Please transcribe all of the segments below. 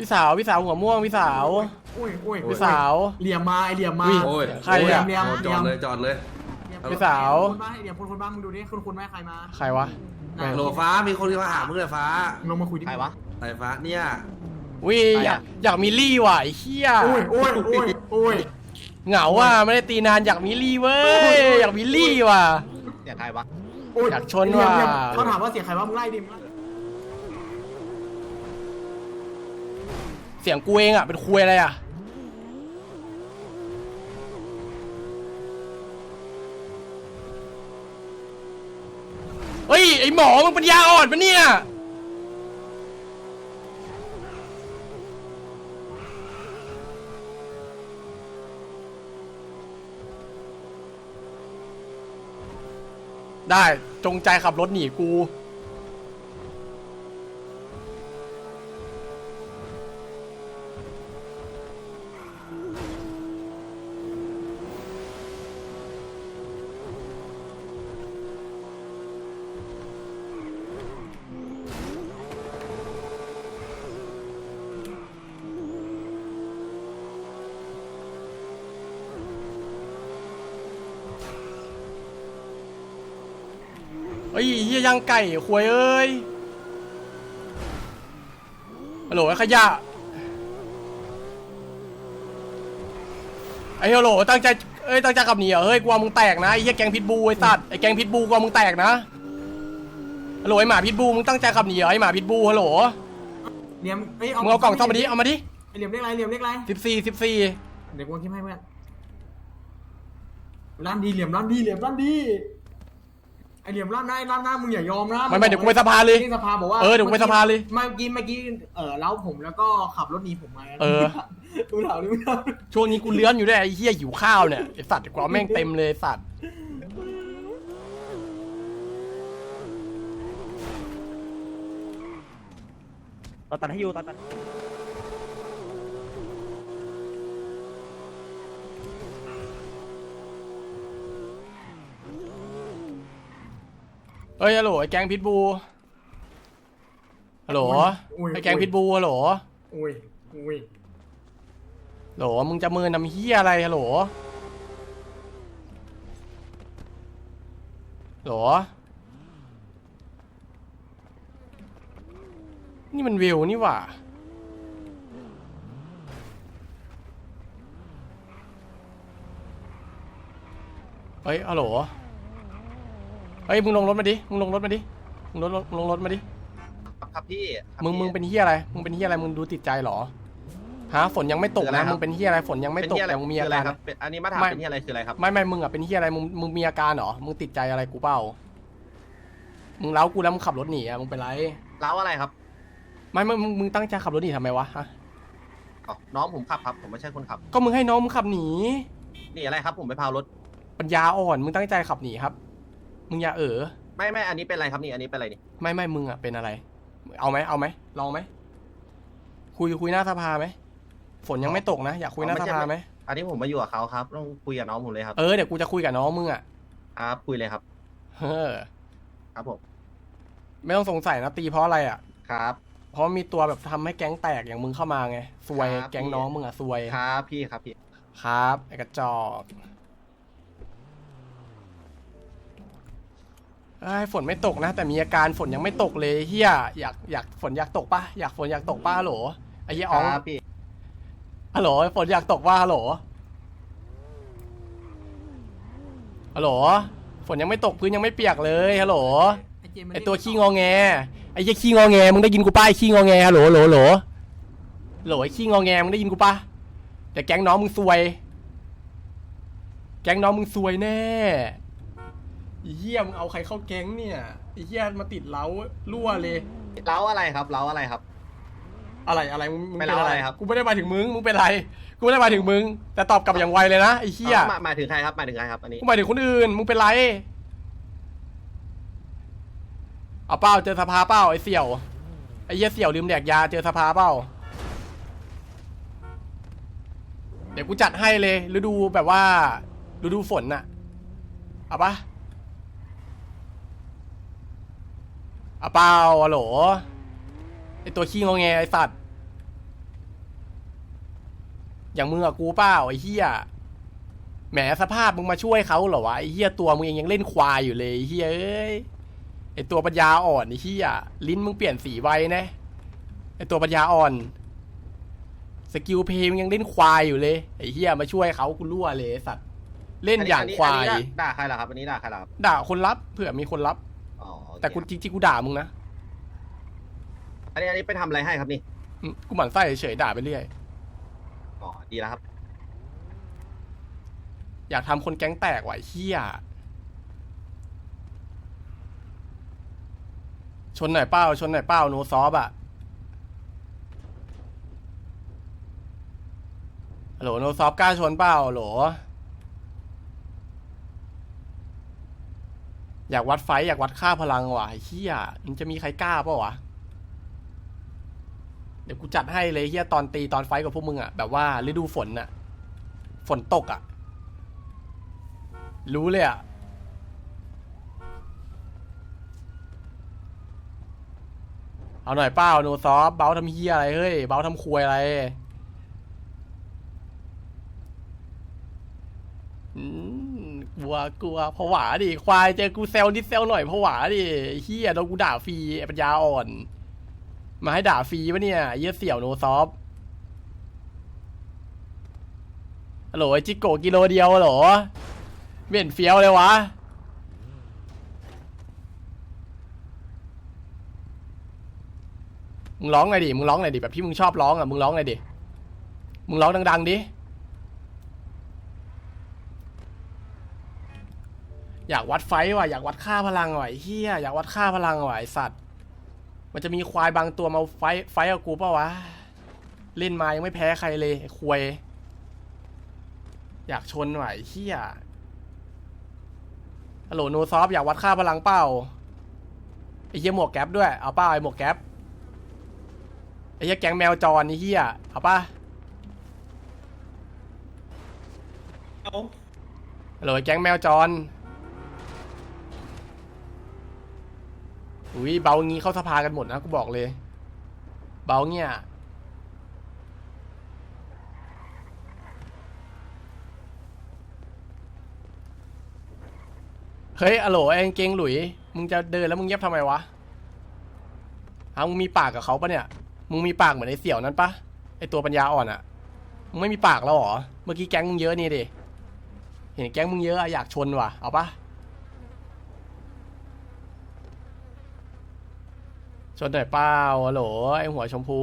พี่สาวพี่สาวหัวม่วงพี่สาวโอ้ยโอ้ยพี่สาว เหลี่ยมมาไอเหลี่ยมมาอุ้ย โอ้ยใครอะเหลี่ยมโอ้เหจลี่อยดมเลยจอดเลย เหลี่ยมพี่สาวคนบ้านเหลี่ยมคนคนบ้านมึงดูดิคุณคุณไหมใครมาใครวะไหนโหลฟ้ามีคนที่มาหามึงเลยฟ้ามึงลงมาคุยดิใครวะไอ้ฟ้าเนี่ยวิอยากอยากมีลี่ว่ะไอ้เหี้ยโอ้ยโอ้ยโอ้ยโอ้ย เหงาว่ะไม่ได้ตีนานอยากมีลี่เว้ยอยากมีลี่ว่ะ เสียงใครวะโอ้ยอยากชนว่ะเหลี่ยมเหลี่ยมเขาถามว่าเสียงใครวะมึงไล่ดิมึงไล่ เสียงกูเองอะ เป็นคุยอะไรอะ เฮ้ย ไอหมอมึงปัญญาอ่อนปะเนี่ย ได้จงใจขับรถหนีกู ฮ้ยเฮียย่างไก่ควยเอ้ยฮัลโหลไอ้ขยะไอ้ฮัลโหลตั้งใจเอ้ยตั้งใจขับหนีเหรอเฮ้ยกลัวมึงแตกนะไอ้เฮียแกงพิษบูไอ้สัตว์ไอ้แกงพิษบูกลัวมึงแตกนะฮัลโหลไอ้หมาพิษบูมึงตั้งใจขับหนีเหรอไอ้หมาพิษบูฮัลโหลเหลี่ยมเอ้ยมึงเอากล่องซ่อมมาดิเอามาดิไอเหลี่ยมเรียกอะไรเหลี่ยมเรียกอะไรสิบสี่สิบสี่เดี๋ยวกูคิดให้เพื่อนร้านดีเหลี่ยมร้านดีเหลี่ยมร้านดี ไอเหลี่ยมร้านหน้าร้านหน้ามึงอย่ายอมนะไม่ไม่เดี๋ยวกูไปสภาเลยที่สภาบอกว่าเออเดี๋ยวกูไปสภาเลย เมื่อกี้เมื่อกี้เออเล้าผมแล้วก็ขับรถหนีผมมาเออมึงถามดิมึงถามดิช่วงนี้กูเลื้อนอยู่ด้วยไอ้เฮียหิวข้าวเนี่ยไอ้สัตว์กว่าแม่งเต็มเลยไอ้สัตว์ตอนตัดให้อยู่ตอนตัด เฮ้ยฮัลโหลไอ้แกงพิษบูฮัลโหลไอ้แกงพิษบูฮัลโหลอุ้ยอุ้ยโหลมึงจะมือนำเฮียอะไรฮัลโหลโหลนี่มันวิวนี่หว่าเฮ้ยฮัลโหล เฮ้ยมึงลงรถมาดิ มึงลงรถมาดิ มึงลงรถมึงลงรถมาดิ ครับพี่ครับมึงพี่ มึงเป็นเฮียอะไร มึงเป็นเฮียอะไร มึงดูติดใจเหรอ ฮะฝนยังไม่ตกคืออะไรนะ ครับ มึงเป็นเฮียอะไร ฝนยังไม่เป็นตกที่อะไรแต่มึงมีคืออาอะไรการครับเป็นอันนี้มาถามไม่ เป็นที่อะไรคืออะไรครับ ไม่ไม่มึงอะเป็นเฮียอะไร มึงมึงมีอาการเหรอ มึงติดใจอะไรกูเปล่า มึงเล้ากูแล้วมึงขับรถหนีอะ มึงเป็นไร เล้าอะไรครับไม่ไม่มึงมึงตั้งใจขับรถหนีทำไมวะฮะอ๋อน้องผมขับครับ ผมไม่ใช่คนขับ ก็มึงให้น้องมึงขับหนี นี่อะไรครับ ผมไปพาวรถ ปัญญาอ่อน มึงตั้งใจขับหนีครับ มึงอย่าเออไม่ไม่อันนี้เป็นอะไรครับนี่อันนี้เป็นอะไรนี่ไม่ไม่มึงอะเป็นอะไร เอาไหมเอาไหมลองไหมคุยคุยหน้าสภาไหมฝนยังไม่ตกนะอยากคุยหน้าสภาไหมอันนี้ผมมาอยู่กับเขาครับ ต้องคุยกับน้องผมเลยครับเออเดี๋ยวกูจะคุยกับน้องมึงอะครับคุยเลยครับเฮ้อครับผมไม่ต้องสงสัยนะตีเพราะอะไรอะครับ เพราะมีตัวแบบทำให้แก๊งแตกอย่างมึงเข้ามาไงซวยครับแก๊งน้องมึงอะซวยครับพี่ครับพี่ครับไอ้กระจอก ไอ้ยฝนไม่ตกนะ แต่มีอาการฝนยังไม่ตกเลยเฮียอยากอยากฝนอยากตกปะอยากฝนอยากตกปะฮัลโหลไอ้เหี้ยอ๋องครับพี่ฮัลโหลฝนอยากตกปะฮัลโหลฮัลโหลฝนยังไม่ตกพื้นยังไม่เปียกเลยฮัลโหลเจมส์ม่ไอด้ตัวขี้งอแงไอ้เหี้ยขี้งอแงมึงได้ยินกูป้าไอ้ขี้งอแงฮัลโหลโหลโหลโหลไอ้ขี้งอแงมึงได้ยินกูป้าแต่แก๊งน้องมึงซวย แก๊งน้องมึงซวยแน่ไอ้ เหี้ยมึงเอาใครเข้าแก๊งเนี่ยไอ้เหี้ยมาติดเล้ารั่วเลย เล้าอะไรครับเล้าอะไรครับ อะไรอะไรมึงมึงไม่เป็นเล่าอะไรอะไรครับ กูไม่ได้หมายถึงมึงมึงเป็นไรกูไม่ได้หมายถึงมึงแต่ตอบกลับอย่างไวเลยนะไอ้เหี้ยอาหมายหมายถึงใครครับหมายถึงใครครับอันนี้กูหมายถึงคนอื่นมึงเป็นไรเอาเป้าเจอสภาเป้าไอ้เสี่ยวไอ้เหี้ยเสี่ยวลืมแดกยาเจอสภาเป้าเดี๋ยวกูจัดให้เลยฤดูแบบว่าฤดูฝนน่ะเอาปะเอาเป้าอะโหลไอตัวขี้งอแงไอสัตว์ อย่างมึงกับกูเปล่าไอ้เหี้ยแหมสภาพมึงมาช่วยเขาเหรอวะไอ้เหี้ยตัวมึงเองยังเล่นควายอยู่เลยไอ้เหี้ยเอ้ยไอ้ตัวปัญญาอ่อนไอ้เหี้ยลิ้นมึงเปลี่ยนสีไวนะไอ้ตัวปัญญาอ่อนสกิลเพลย์มึงยังเล่นควายอยู่เลยไอ้เหี้ยมาช่วยเขากูรั่วเลยไอ้สัตว์เล่นอย่างควายอันนี้ด่าใครเหรอครับอันนี้ด่าใครเหรอครับด่าคนรับเผื่อมีคนรับอ๋อโอเค แต่กูจริงๆกูด่ามึงนะอันนี้อันนี้ไปทำอะไรให้ครับนี่อืมกูหมั่นไส้เฉยๆด่าไปเรื่อย อ๋อดีแล้วครับ อยากทำคนแก๊งแตกว่ะไอ้เฮียชนหน่อยเป้าชนหน่อยเป้าโนซอฟอะฮัลโหลโนซอฟกล้าชนเป้าฮัลโหล อยากวัดไฟอยากวัดค่าพลังว่ะเฮียมันจะมีใครกล้าปล่าวะ เดี๋ยวกูจัดให้เลยเฮียตอนตีตอนไฟกับพวกมึงอะแบบว่าฤดูฝนอะฝนตกอะรู้เลยอะเอาหน่อยเป้าโนซอฟเบาทำเฮียอะไรเฮ้ยเบาทำควยอะไรอืมกลั วกลัวผวาดิควายเจอกูเซลนิดเซลหน่อยผวาดิเฮียโดนกูด่าฟรีไอ้ปัญญาอ่อน มาให้ด่าฟรีปะเนี่ยเหี้ยเสี่ยวโนซอฟฮัลโหลไอจิโกกิโลเดียวเหรอไม่เห็นเฟี้ยวเลยวะมึงร้องหน่อยดิมึงร้องหน่อยดิแบบที่มึงชอบร้องอะมึงร้องหน่อยดิมึงร้องดังๆดิ อยากวัดไฟต์ว่ะอยากวัดค่าพลังว่ะไอ้เฮียอยากวัดค่าพลังว่ะไอสัตว์ มันจะมีควายบางตัวมาไฟต์ไฟต์กับกูเปล่าวะเล่นมายังไม่แพ้ใครเลยไอ้ควายอยากชนว่ะไอ้เฮียฮัลโหลโนซอฟอยากวัดค่าพลังเป้าไอ้เหี้ยหมวกแก๊ปด้วยเอาเป้าไอ้หมวกแก๊ปไอ้เหี้ยแก๊งแมวจรนี่เหี้ยเอาป่ะเอาฮัลโหลไอ้แก๊งแมวจร อุ้ยเบางี้เข้าสภากันหมดนะกูบอกเลย เบาเงี้ยเฮ้ยอะโหลไอ้กางเกงหลุย มึงจะเดินแล้วมึงเงียบทำไมวะเอามึงมีปากกับเขาปะเนี่ย มึงมีปากเหมือนไอ้เสี่ยวนั้นปะไอ้ตัวปัญญาอ่อนอะมึงไม่มีปากแล้วหรอ เมื่อกี้แก๊งมึงเยอะนี่ดิ เห็นแก๊งมึงเยอะอะอยากชนว่ะ เอาปะ ชนหน่อยเปล่าฮัลโหลไอหัวชมพู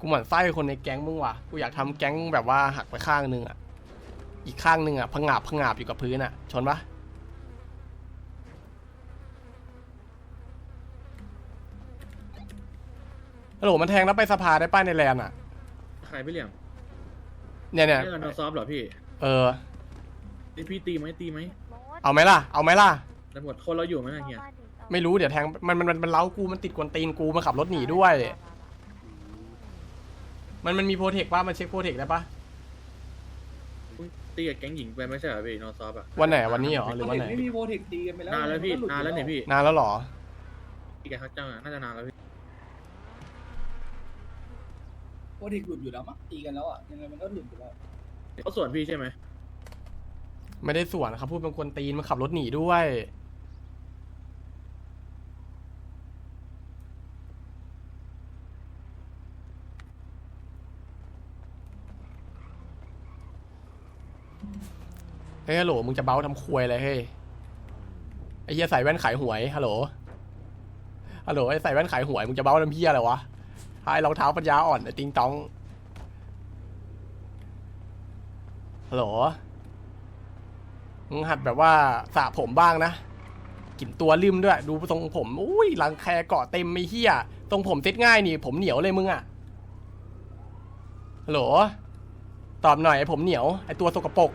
กูหมั่นไส้คนในแก๊งมึงว่ะ กูอยากทำแก๊งแบบว่าหักไปข้างนึงอะอีกข้างนึงอะพังงาบพังงาบอยู่กับพื้นอะชนปะฮัลโหลมันแทงแล้วไปสภาได้ป้ายในแลนด์อะใครพี่เหลี่ยมเนี่ยเนี่ยเรื่องนอซอฟเหรอพี่เออนี่พี่ตีไหมตีไหมเอาไหมล่ะ เอาไหมล่ะ ตำรวจคนเราอยู่ไหมนะเฮีย ไม่รู้เดี๋ยวแทงมันมันมันมันเล้ากูมันติดกวนตีนกูมันขับรถหนีด้วย มันมันมีโปรเทคป่ะมันเช็คโปรเทคได้ปะอุ๊ยตีกับแก๊งหญิงไปไม่ใช่เหรอพี่นอซอฟอะวันไหนวันนี้เหรอหรือวันไหนไม่มีโปรเทคตีกันไปแล้วนานแล้วพี่นานแล้วเนี่ยพี่นานแล้วเหรอ ตีกับฮักจังอะน่าจะนานแล้วพี่โปรเทคหลุดอยู่แล้วมั้งตีกันแล้วอะยังไงมันก็หลุดอยู่แล้วเขาส่วนพี่ใช่ไหมไม่ได้ส่วนครับพูดเป็นกวนตีนมันขับรถหนีด้วย เฮ้ยฮัลโหลมึงจะเบ้าทำควยอะไรเฮ้ยไอ้เหี้ยใส่แว่นขายหวยฮัลโหลฮัลโหลไอ้ใส่แว่นขายหวยมึงจะเบ้าทำเหี้ยอะไรวะไอ้รองเท้าปัญญาอ่อนไอ้ติงตองฮัลโหลมึงหัดแบบว่าสระผมบ้างนะกลิ่นตัวลืมด้วย ดูทรงผมอุ้ยรังแคเกาะเต็มไม่เฮียทรงผมเซ็ตง่ายนี่ ผมเหนียวเลยมึงอะฮัลโหล ตอบหน่อยไอ้ผมเหนียวไอ้ตัวสกปรก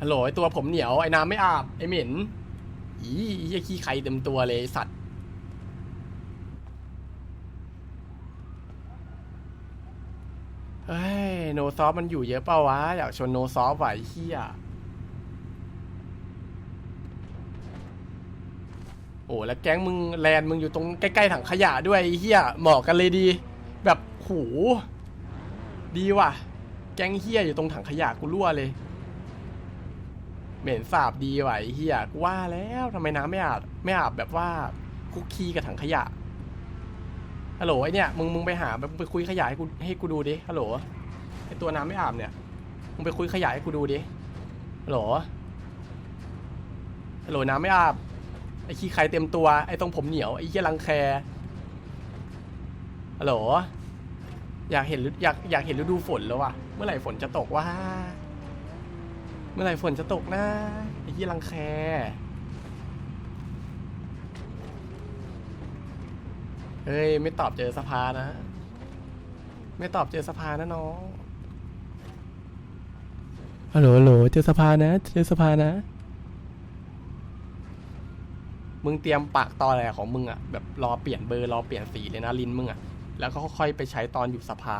ฮัลโหลไอ้ตัวผมเหนียวไอ้น้ำไม่อาบไอ้เหม็นอีเหี้ขี้ใครเต็มตัวเลยสัตว์เฮ้ยโนซอฟมันอยู่เยอะเปล่าวะ อยากชวนโนซอฟไหว้เฮีย โอ้แล้วแก๊งมึงแลนมึงอยู่ตรงใกล้ๆถังขยะด้วยเฮียเหมาะกันเลยดี แบบโหดีว่ะ แก๊งเฮียอยู่ตรงถังขยะกูรั่วเลย เหม็นสาบดีว่ะไอ้เฮียกูว่าแล้วทำไมน้ำไม่อาบไม่อาบแบบว่าคุกคีกับถังขยะฮัลโหลไอเนี่ยมึงมึงไปหาไปคุยขยะให้กูให้กูดูดิฮัลโหลไอตัวน้ำไม่อาบเนี่ยมึงไปคุยขยะให้กูดูดิฮัลโหลฮัลโหลน้ำไม่อาบ ไอขี้ใครเต็มตัว ไอตรงผมเหนียว ไอเหี้ยรังแคฮัลโหลอยากเห็นอยากอยากเห็นฤดูฝนแล้วว่ะ เมื่อไหร่ฝนจะตกวะเมื่อไหร่ฝนจะตกนะไอ้ที่รังแคเฮ้ย ไม่ตอบเจอสภานะ ไม่ตอบเจอสภานะน้องฮัลโหลฮัลโหลเจอสภานะ เจอสภานะ มึงเตรียมปากตออะไรของมึงอะแบบรอเปลี่ยนเบอร์รอเปลี่ยนสีเลยนะลิ้นมึงอะแล้วก็ค่อยไปใช้ตอนอยู่สภา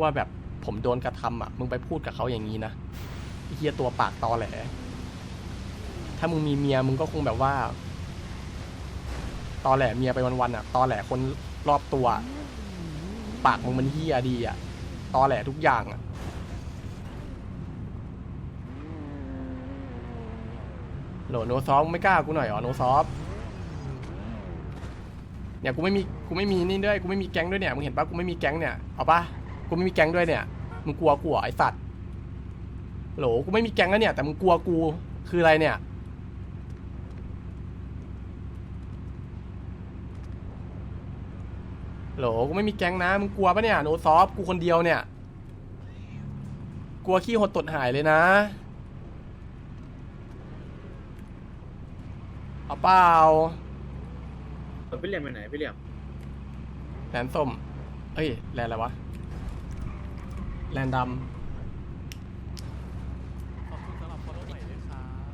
ว่าแบบผมโดนกระทำอะมึงไปพูดกับเขาอย่างนี้นะเฮียตัวปากตอแหลถ้ามึงมีเมียมึงก็คงแบบว่าตอแหลเมียไปวันๆอะตอแหลคนรอบตัว ปากมึงมันเฮียดีอะตอแหลทุกอย่างอะ โหลโนซอฟไม่กล้ากูหน่อยเหรอโนซอฟเนี่ยกูไม่มีกูไม่มีนี่ด้วยกูไม่มีแก๊งด้วยเนี่ยมึงเห็นปะกูไม่มีแก๊งเนี่ยเอาปะกูไม่มีแก๊งด้วยเนี่ยมึงกลัวกูเหรอไอสัตว์โหลกูไม่มีแก๊งแล้วเนี่ยแต่มึงกลัวกูคืออะไรเนี่ยโหลกูไม่มีแก๊งนะมึงกลัวปะเนี่ยโนซอฟกูคนเดียวเนี่ย กลัวขี้หดตดหายเลยนะ เอาเปล่าพี่เหลี่ยมไปไหนพี่เหลี่ยมแลนส้ม เอ้ยแลนอะไรวะ แลนดำขอบคุณสำหรับ follow ใหม่ด้วยครับ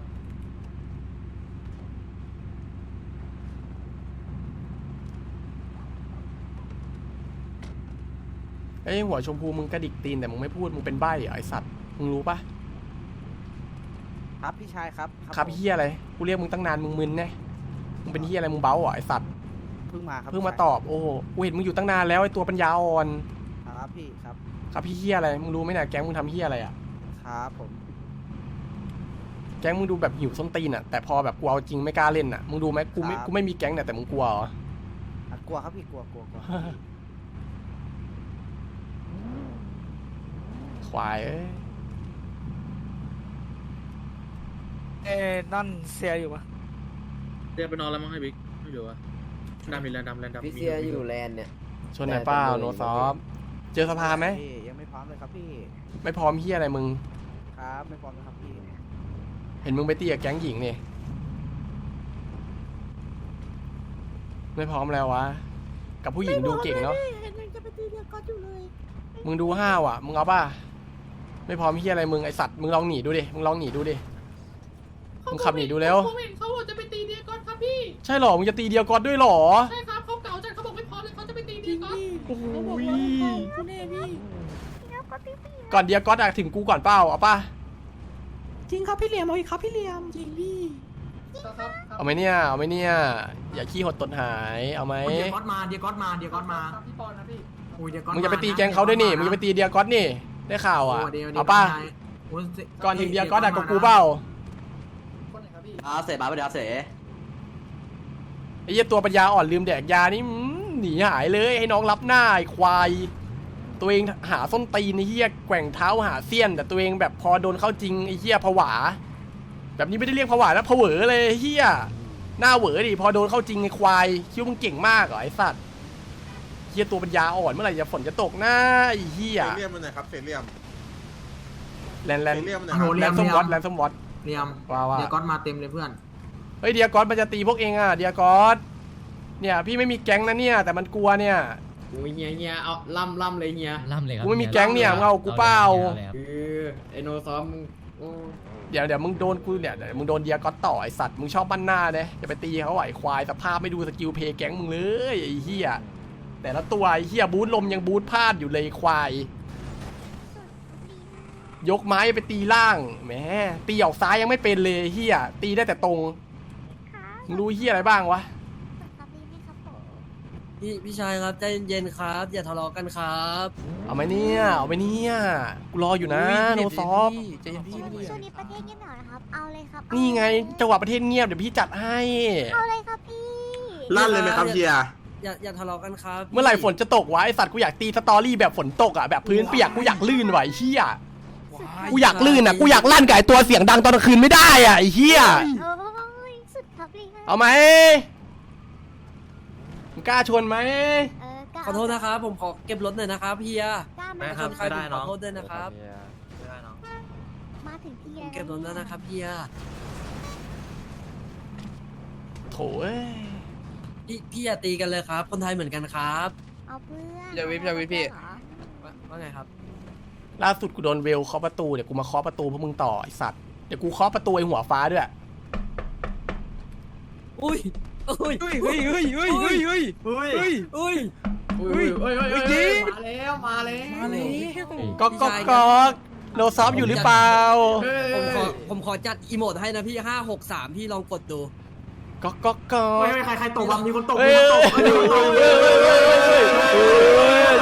เอ้ยหัวชมพูมึงกระดิกตีนแต่มึงไม่พูดมึงเป็นใบ้เหรอไอสัตว์ มึงรู้ปะ ครับพี่ชายครับครับผมเฮียอะไร กูเรียกมึงตั้งนานมึงมึนแน่มึงเป็นเฮียอะไรมึงเบ้าเหรอไอสัตว์ เพิ่งมาครับเพิ่งมาพี่ชยตอบ โอ้โห กูเห็นมึงอยู่ตั้งนานแล้วไอตัวปัญญาอ่อน ครับพี่ครับ ครับพี่เฮียอะไร มึงรู้ไหมเนี่ยแก๊งมึงทำเฮียอะไรอะ ครับผม แก๊งมึงดูแบบหิวส้นตีนอะ แต่พอแบบกูเอาจริงไม่กล้าเล่นอะ มึงดูไหมกูไม่ กูไม่มีแก๊งเนี่ยแต่มึงกลัวเหรออะกลัวครับพี่กลัวกลัวกลัวควาย เอ้ยเอ้นั่นเสียอยู่ปะเดี๋ยวไปนอนแล้วมั้งให้บิ๊กไม่รู้ว่าดำมีแลนดำแลนดำพี่มีเซียอยู่แลนด์เนี่ยชนไหนเปล่าโนซอฟเจอสภาไหมพี่ยังไม่พร้อมเลยครับพี่ไม่พร้อมเฮียอะไรมึง ครับไม่พร้อมนะครับพี่เห็นมึงไปตีกับแก๊งหญิงนี่ไม่พร้อมแล้ววะกับผู้หญิงดูเก่งเนาะเห็นยังจะไปตีเดียวก็อยู่เลย มึงดูห้าวอะ มึงเอาป่ะไม่พร้อมเฮียอะไรมึงไอสัตว์มึงลองหนีดูดิมึงลองหนีดูดิ มึงขับหนีดูแล้วผมเห็นเขาบอกจะไปตีเดียกอนครับพี่ ใช่หรอ มึงจะตีเดียวกอดด้วยหรอ ใช่ครับเขาเก่าจัดเขาบอกไม่พร้อมเลยเขาจะไปตีจเดีริยงกอนพี่โอ้โห เขาบอกว่าเขาคุณเน่พี่ ก่อนเดียวกอดอะถึงกูก่อนเปล่าเอาป่ะ จริงครับพี่เหลี่ยมเอาอีกครับพี่เหลี่ยมจริงพี่ ครับเอาไหมเนี่ย เอาไหมเนี่ย อย่าขี้หดตดหาย เอาไหม เดียก๊อตมาเดียก๊อตมาเดียก๊อตมาครับพี่ปอนนะพี่ โอ้ยเดียก๊อตมึงจะไปตีแกงเขาด้วยนี่ มึงจะไปตีเดียวกอดนี่ ได้ข่าวอะ โยดี๋ยวดี๋ยวเอาป่ะโอ้ยเสก่อนถึงเดียวกอดอะกับกูเปล่า คนไหนครับพี่ เอาเสร็จมาไปเดี๋ยวเอาเสร็จไอ้เหี้ยตัวปัญญาอ่อนลืมแดกยานี่อืมหนีหายเลยให้น้องรับหน้าไอ้ควาย ตัวเองหาส้นตีนไอ้เหี้ยแกว่งเท้าหาเสี้ยน แต่ตัวเองแบบพอโดนเข้าจริงไอ้เหี้ยผวา แบบนี้ไม่ได้เรียกผวาแล้วผวอเลยไอ้เหี้ยหน้าเหวอดิพอโดนเข้าจริงไอ้ควายคิดว่ามึงเก่งมากเหรอไอ้สัตว์เหี้ยตัวปัญญาอ่อนเมื่อไหร่จะฝนจะตกหน้าไอ้เหี้ยเซเรียมมันไหนครับเซเรียมแลนแลนเซเรียมมันไหนโอ้คโหรับเรีแลยมนส้มวอตแลนส้มวอต เรียมว่าว่า เดียก๊อตมาเต็มเลยเพื่อน เฮ้ยเดียกอสมันจะตีพวกเองอะเดียกอสเนี่ย พี่ไม่มีแก๊งนะเนี่ย แต่มันกลัวเนี่ย โอ้ยเฮียเฮียเอาล่ำล่ำเลยเฮียล่ำเลยครับกูไม่มีแก๊งเนี่ยมึงเอากูเปล่าเออไอโนซ้อมมึงโอ้เดี๋ยวเดี๋ยวมึงโดนกูเนี่ยเดี๋ยวมึงโดนเดียกอสต่อไอสัตว์มึงชอบบ้านหน้าเนี่ยจะไปตีเขาไหวควายสภาพไม่ดูสกิลเพย์แก๊งมึงเลยไอ้เหี้ยแต่ละตัวไอ้เหี้ยบูทลมยังบูทพลาดอยู่เลยควาย ยกไม้ไปตีล่างแหมตีออกซ้ายยังไม่เป็นเลยไอ้เหี้ยตีได้แต่ตรงมึงรู้เฮียอะไรบ้างวะครับดีไหมครับผมพี่พี่ชายครับใจเย็นๆครับ อย่าทะเลาะกันครับเอาไหมเนี่ยเอาไหมเนี่ยกูรออยู่นะโนซอฟช่วงนี้ช่วงนี้ประเทศเงียบเหงานะครับ เอาเลยครับเอานี่ไงเลยจังหวะประเทศเงียบเดี๋ยวพี่จัดให้ เอาเลยครับพี่ลั่นเลยไหมครับเฮียอย่าอย่าทะเลาะกันครับเมื่อไหร่ฝนจะตกวะไอสัตว์กูอยากตีสตอรี่แบบฝนตกอะแบบพื้นเปียกกูอยากลื่นไหวะไอ้เฮีย กูอยากลื่นอะกูอยากลั่นกับไอตัวเสียงดังตอนกลางคืนไม่ได้อะไอเฮียโอ้ยสุดครับพี่เอาไหมมึงกล้าชนไหมเออก็ขอโทษนะครับ ผมขอเก็บรถหน่อยนะครับเฮียกล้าไม่มาชนใครผมขอโทษด้วยนะครับมาถึงที่ผมแล้วเก็บรถแล้วนะครับเฮียโถเอ้ยพี่พี่อย่าตีกันเลยครับ คนไทยเหมือนกันครับ เอาเพื่อนอย่าวิบอย่าวิบพี่เหรอว่าว่าไงครับ ล่าสุดกูโดนเวลเคาะประตูเดี๋ยวกูมาเคาะประตูพวกมึงต่อไอสัตว์เดี๋ยวกูเคาะประตูไอหัวฟ้าด้วยอุ้ยอุ้ยเฮ้ยเฮ้ยเฮ้ยเฮ้ยเฮ้ยเฮ้ยเฮ้ยเฮ้ยอุ้ยเฮ้ยเฮ้ยเฮ้ยเฮ้ยเฮ้ยมาแล้วมาแล้วมาแล้วก๊อกก๊อกก๊อกโนซอฟอยู่หรือเปล่าผมขอผมขอจัดอีโมดให้นะพี่ห้าหกสามพี่ลองกดดู ก๊อกก๊อกก๊อกเฮ้ยใครใครตกวะมีคนตกเอ้มียคนตกเอ้มียคนตก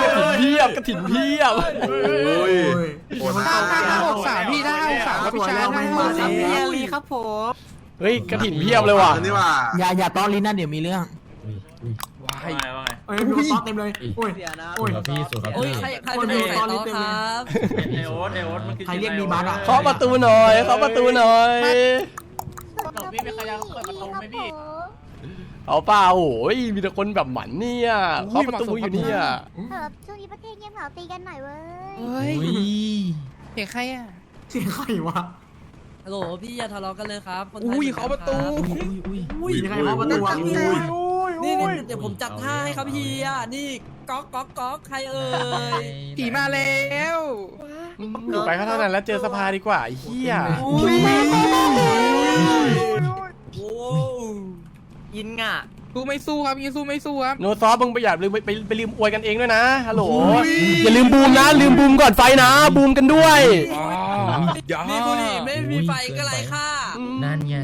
กระถิ่นเพียบกระถิ่นเพียบโอ้ยโอ้ยห้าหกสามพี่ได้ห้าหกสามครับพี่ชายแล้วไม่มาสามแล้พี่วลีครับผมเฮ้ยกระถิ่นเพียบเลยว่ะนี่ว่าอย่าอย่าต้อนลิ้นนะเดี๋ยวมีเรื่องว่าไงว่าไงเฮ้ยมีคนตอกเต็มเลยโอ้ยเสียนะโอ้ย พี่สุดครับโอ้ยพี่ใครใครเป็นคนใส่โต๊ะครับเอโอ๊ตเอโอ๊ตมันคือใครเรียกมีบัสอะ เคาะประตูหน่อยเคาะประตูหน่อย พี่ไม่ใครอยากเปิดประตูไหมพี่เอาเปล่าโอ้ยมีแต่คนแบบหมันเนี่ยเคาะประตูอยู่เนี่ยเออช่วงนี้ประเทศเงียบเหงาตีกันหน่อยเว้ย เฮ้ยอุ้ยเสียงใครอะเสียงใครวะฮัลโหลพี่อย่าทะเลาะกันเลยครับคนไทยอุ้ยหมือนกันเขาประตูคบอุ้ยอุ้ยอุ้ยมีใครเคาะประตูวะอุ้ยนี่นี่เดี๋ยวผมจัดให้ครับเฮียนี่ก๊อกก๊อกก๊อกใครเอ่ยผีมาแล้วอยู่ไปก็เท่านั้นแล้วเจอสภาดีกว่าไอ้เหี้ยอุ้ย โอ้อินอะสู้ไม่สู้ครับยิงสู้ไม่สู้ครับ โนซอฟมึงไปอย่าลืมไปไปไปลืมอวยกันเองด้วยนะฮัลโหลอย่าลืมบูมนะ ลืมบูมก่อนไฟนะ บูมกันด้วยมีบุหรี่ไม่มีไฟก็ไรค่านั่นไง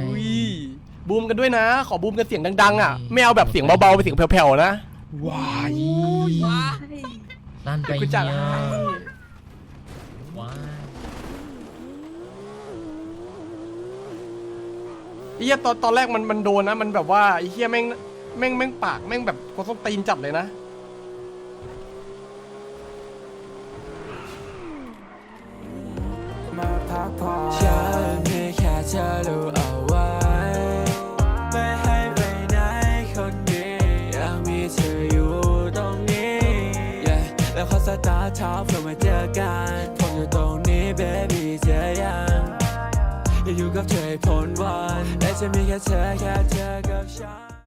บูมกันด้วยนะ ขอบูมกันเสียงดังๆอะไม่เอาแบบเสียงเบาๆไปเสียงแผ่วๆนะว้ายว้ายลั่นไปกูเฮีจัดให้ ว้าย ไอ้ เหี้ยตอนตอนแรกมันมันโดนนะ มันแบบว่าไอ้เหี้ยแม่งแม่งแม่งปากแม่งแบบคนส้นตีนจัดเลยนะฉันเพียงแค่เธอรู้เอาไว้ ไม่ให้ไปไหนคนดีอยากมีเธออยู่ตรงนี้ yeah แล้วขอสตาร์ทท็อปเพื่อมาเจอกัน ผมอยู่ตรงนี้ baby เธอยังอยากอยู่กับเธอให้พ้น จะมีแค่เธอแค่เธอกับฉัน